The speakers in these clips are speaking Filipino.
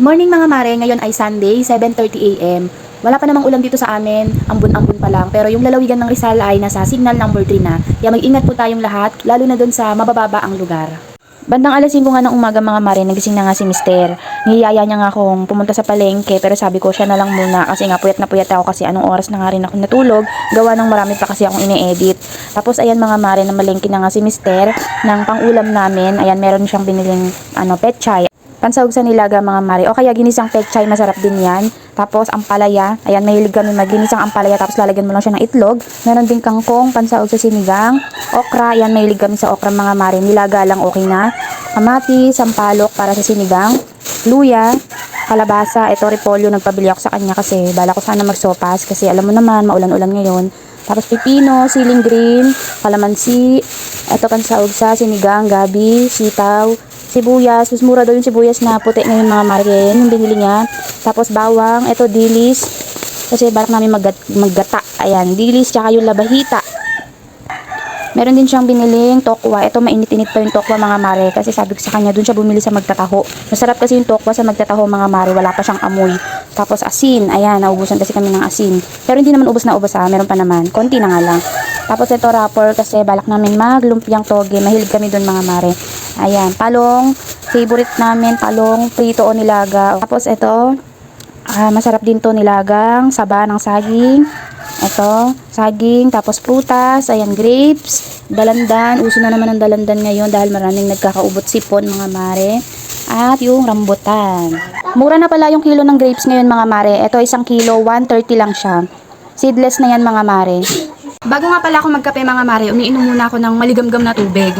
Morning mga mare, ngayon ay Sunday, 7.30 a.m. Wala pa namang ulan dito sa amin, ambon-ambon pa lang. Pero yung lalawigan ng Rizal ay nasa signal number 3 na. Kaya mag-ingat po tayong lahat, lalo na doon sa mabababa ang lugar. Bandang alas 5 nga ng umaga mga mare, nagising na nga si Mister. Niyaya niya nga akong pumunta sa palengke, pero sabi ko siya na lang muna kasi nga puyat na puyat ako kasi anong oras na nga rin ako natulog. Gawa ng marami pa kasi akong ine-edit. Tapos ayan mga mare, namalengke na nga si Mister ng pang-ulam namin. Ayan, meron siyang biniling ano, petchay. Pansahog sa nilaga mga mare. O kaya ginisang pechay, masarap din yan. Tapos ampalaya. Ayan, mahilig kami maginisang ampalaya. Tapos lalagyan mo lang siya ng itlog. Meron din kangkong, pansahog sa sinigang. Okra, ayan, mahilig kami sa okra mga mare. Nilaga lang okay na. Kamatis, sampalok para sa sinigang. Luya, kalabasa. Ito, repolyo. Nagpabili ako sa kanya kasi bala ko sana magsopas. Kasi alam mo naman, maulan-ulan ngayon. Tapos pipino, siling green, kalamansi, ito pansahog sa sinigang, gabi, sitaw, sibuyas. Mas mura daw yung sibuyas na puti ngayon mga margen, yung binili niya. Tapos bawang, ito dilis. Kasi barak namin maggat maggata. Ayan, dilis, tsaka yung labahita. Meron din siyang biniling tokwa. Ito mainit-init pa yung tokwa mga mare. Kasi sabi ko sa kanya, dun siya bumili sa magtataho. Masarap kasi yung tokwa sa magtataho mga mare. Wala pa siyang amoy. Tapos asin. Ayan, naubusan kasi kami ng asin. Pero hindi naman ubos na ubos ha. Meron pa naman. Konti na nga lang. Tapos ito wrapper kasi balak namin maglumpiang toge. Mahilig kami dun mga mare. Ayan, palong. Favorite namin, palong, prito o nilaga. Tapos ito, ah, masarap din to nilagang, saba ng saging. Ito, saging, tapos prutas, ayan, grapes, dalandan. Uso na naman ang dalandan ngayon dahil maraming nagkakaubot sipon, mga mare. At yung rambutan. Mura na pala yung kilo ng grapes ngayon, mga mare. Ito, isang kilo, 130 lang siya. Seedless na yan, mga mare. Bago nga pala ako magkape, mga mare, umiinom muna ako ng maligamgam na tubig.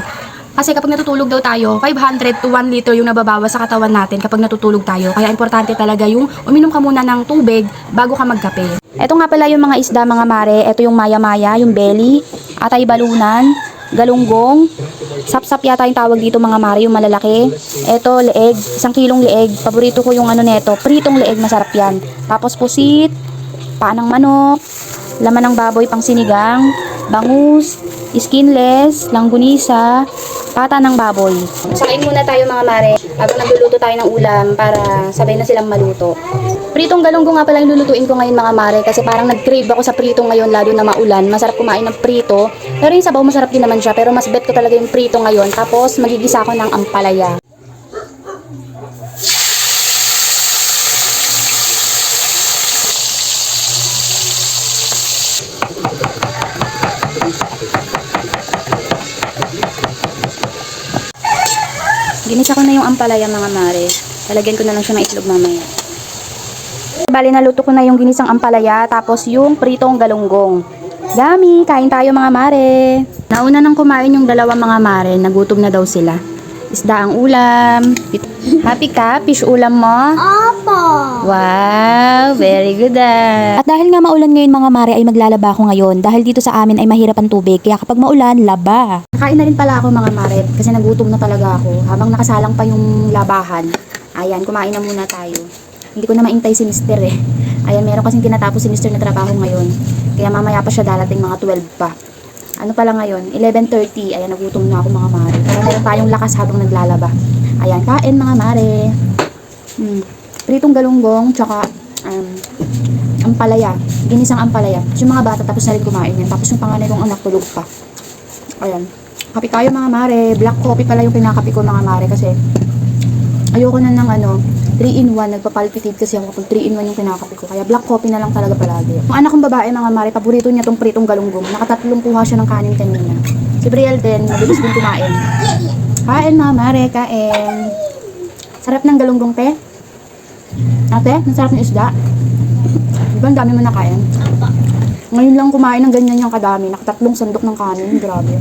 Kasi kapag natutulog daw tayo, 500 to 1 liter yung nababawas sa katawan natin kapag natutulog tayo. Kaya importante talaga yung uminom ka muna ng tubig bago ka magkape. Ito nga pala yung mga isda mga mare. Ito yung maya-maya, yung belly, atay balunan, galunggong, sapsap yata yung tawag dito mga mare, yung malalaki. Ito, leeg, isang kilong leeg. Paborito ko yung ano neto, pritong leeg, masarap yan. Tapos pusit, paanang manok, laman ng baboy pang sinigang, bangus, skinless, langgunisa, pata ng baboy. Sain muna tayo mga mare, habang nagluluto tayo ng ulam para sabay na silang maluto. Pritong galunggong nga pala yung lulutuin ko ngayon mga mare kasi parang nag-crave ako sa prito ngayon lalo na maulan. Masarap kumain ng prito. Pero yung sabaw masarap din naman siya pero mas bet ko talaga yung prito ngayon. Tapos magigisa ako ng ampalaya. Ginisa ko na yung ampalaya mga mare. Talagyan ko na lang siya ng itlog mamaya. Bali, naluto ko na yung ginisang ampalaya, tapos yung pritong galunggong. Dami, kain tayo mga mare. Nauna nang kumain yung dalawa mga mare, nagutom na daw sila. Isda ang ulam. Happy ka? Fish ulam mo? Opo. Wow, very good ah. At dahil nga maulan ngayon mga mare ay maglalaba ako ngayon dahil dito sa amin ay mahirap ang tubig kaya kapag maulan, laba. Kain na rin pala ako mga mare kasi nagutom na talaga ako habang nakasalang pa yung labahan. Ayan, kumain na muna tayo. Hindi ko na maintay si Mister eh. Ayan, meron kasing tinatapos si Mister na trabaho ngayon. Kaya mamaya pa siya darating mga 12 pa. Ano pala ngayon? 11.30. Ayan, nagutom na ako mga mare. Para meron tayong lakas habang naglalaba. Ayan, kain mga mare. Hmm. Pritong galunggong, tsaka um, ampalaya. Ginisang ampalaya. Tapos yung mga bata tapos na rin kumain yan. Tapos yung panganay kong anak tulog pa. Ayan. Kape tayo mga mare. Black coffee pala yung pinakape ko mga mare kasi ayoko na ng ano, 3-in-1. Nagpapalpitate kasi ako kung 3-in-1 yung kinakape ko. Kaya black coffee na lang talaga palagi. Yung anak kong babae mga mare, paborito niya tong pritong galunggong. Nakatatlong kuha siya ng kanin kanina. Si Brielle din, mabilis din kumain. Kain mga mare, kain. Sarap ng galunggong te. Ate, nasarap ng isda. Di ba ang dami mo nakain? Ngayon lang kumain ng ganyan yung kadami. Nakatatlong sandok ng kanin. Grabe.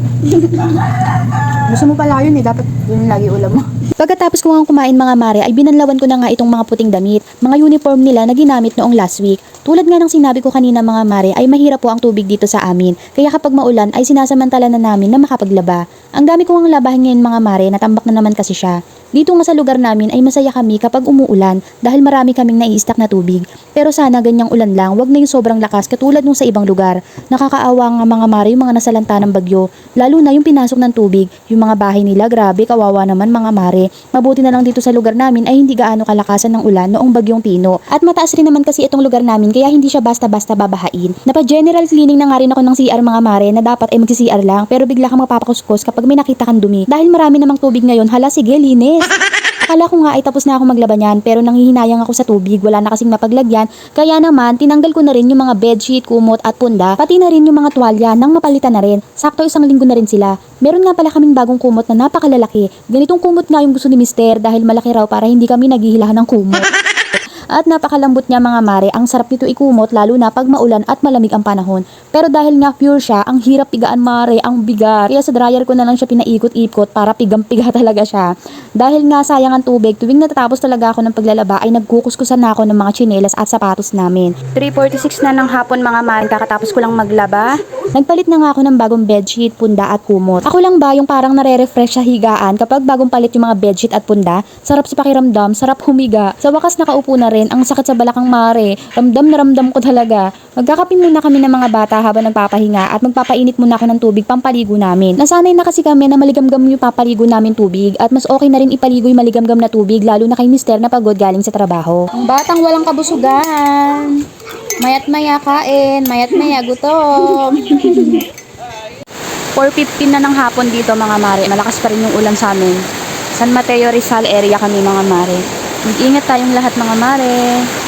Gusto mo pala yun eh. Dapat yun lagi ulam mo. Pagkatapos ko nga kumain mga mare ay binanlawan ko na nga itong mga puting damit, mga uniform nila na ginamit noong last week. Tulad nga ng sinabi ko kanina mga mare ay mahirap po ang tubig dito sa amin. Kaya kapag maulan ay sinasamantala na namin na makapaglaba. Ang dami ko ang labahin ngayon mga mare, natambak na naman kasi siya. Dito nga sa lugar namin ay masaya kami kapag umuulan dahil marami kaming nai-stack na tubig. Pero sana ganyang ulan lang, wag na yung sobrang lakas katulad nung sa ibang lugar. Nakakaawa nga mga mare yung mga nasalanta ng bagyo, lalo na yung pinasok ng tubig, yung yung mga bahay nila. Grabe, kawawa naman mga mare. Mabuti na lang dito sa lugar namin ay hindi gaano kalakasan ng ulan noong bagyong Pino. At mataas rin naman kasi itong lugar namin kaya hindi siya basta-basta babahain. Napa-general cleaning na nga rin ako ng CR mga mare na dapat ay magsi-CR lang pero bigla kang mapapakuskus kapag may nakita kang dumi. Dahil marami namang tubig ngayon, hala sige, linis. Akala ko nga ay tapos na ako maglaba niyan pero nanghihinayang ako sa tubig, wala na kasing mapaglagyan. Kaya naman, tinanggal ko na rin yung mga bedsheet, kumot at punda, pati na rin yung mga tuwalya nang mapalitan na rin. Sakto isang linggo na rin sila. Meron nga pala kaming bagong kumot na napakalalaki. Ganitong kumot nga yung gusto ni Mister dahil malaki raw para hindi kami naghihilahan ng kumot. At napakalambot niya mga mare, ang sarap nito ikumot lalo na pag maulan at malamig ang panahon. Pero dahil nga pure siya, ang hirap pigaan mare, ang bigat. Kaya sa dryer ko na lang siya pinaikot-ikot para pigang-piga talaga siya. Dahil nga sayang ang tubig, tuwing natatapos talaga ako ng paglalaba ay nagkukuskusan na ako ng mga tsinelas at sapatos namin. 3.46 na ng hapon mga mare, kakatapos ko lang maglaba. Nagpalit na nga ako ng bagong bedsheet, punda at kumot. Ako lang ba yung parang nare-refresh sa higaan kapag bagong palit yung mga bedsheet at punda? Sarap sa pakiramdam, sarap humiga. Sa wakas nakaupo na rin, ang sakit sa balakang mare. Ramdam na ramdam ko talaga. Magkakape muna kami ng mga bata habang nagpapahinga at magpapainit muna ako ng tubig pampaligo namin. Nasanay na kasi kami na maligamgam yung papaligo namin tubig at mas okay na rin ipaligo yung maligamgam na tubig lalo na kay mister na pagod galing sa trabaho. Ang batang walang kabusugan. Mayat maya kain, mayat maya gutom. 4.15 na ng hapon dito mga mare. Malakas pa rin yung ulan sa amin. San Mateo Rizal area kami mga mare. Mag-ingat tayong lahat mga mare.